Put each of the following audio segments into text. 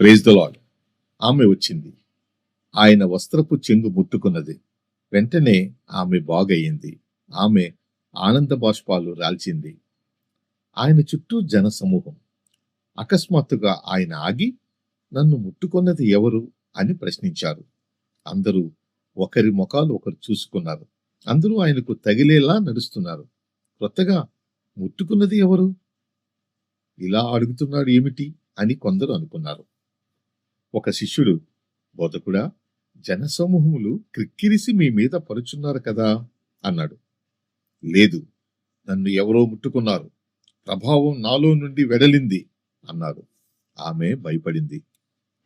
Praise the lord ఆమె వచ్చింది. ఆయన వస్త్రపు చెంగు ముట్టుకున్నది. వెంటనే ఆమె బాగయ్యింది. ఆమె ఆనంద బాష్పాలు రాల్చింది. ఆయన చుట్టూ జనసమూహం. అకస్మాత్తుగా ఆయన ఆగి నన్ను ముట్టుకున్నది ఎవరు? అని ప్రశ్నించారు. అందరూ ఒకరి ముఖాలు ఒకరు చూసుకున్నారు. అందరూ ఆయనకు తగిలేలా నడుస్తున్నారు. కొత్తగా ముట్టుకున్నది ఎవరు? ఇలా అడుగుతున్నాడు ఏమిటి అని కొందరు అనుకున్నారు. ఒక శిష్యుడు బోధకుడా జనసమూహములు క్రిక్కిరిసి మీ మీద పరుచున్నారు కదా? అన్నాడు. లేదు నన్ను ఎవరో ముట్టుకున్నారు. ప్రభావం నాలో నుండి వెడలింది అన్నారు. ఆమె భయపడింది.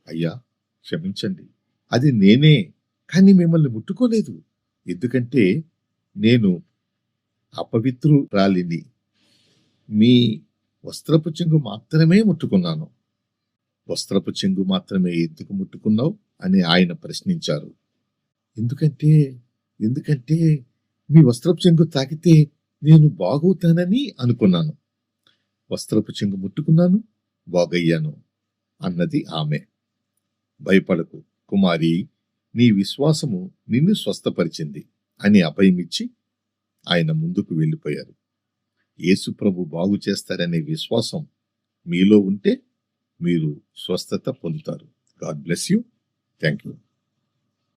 అయ్యా క్షమించండి. అది నేనే కానీ మిమ్మల్ని ముట్టుకోలేదు. ఎందుకంటే నేను అపవిత్రురాలిని. మీ వస్త్రపు చెంగు మాత్రమే ముట్టుకున్నాను. వస్త్రపు చెంగు మాత్రమే ఎందుకు ముట్టుకున్నావు అని ఆయన ప్రశ్నించారు. ఎందుకంటే ఎందుకంటే మీ వస్త్రపు చెంగు తాకితే నేను బాగవుతానని అనుకున్నాను. వస్త్రపు చెంగు ముట్టుకున్నాను బాగయ్యాను అన్నది ఆమె. భయపడకు కుమారి నీ విశ్వాసము నిన్ను స్వస్థపరిచింది అని అభయమిచ్చి ఆయన ముందుకు వెళ్ళిపోయారు. యేసుప్రభు బాగు చేస్తారనే విశ్వాసం మీలో ఉంటే మీరు స్వస్థత పొందుతారు. God bless you. Thank you.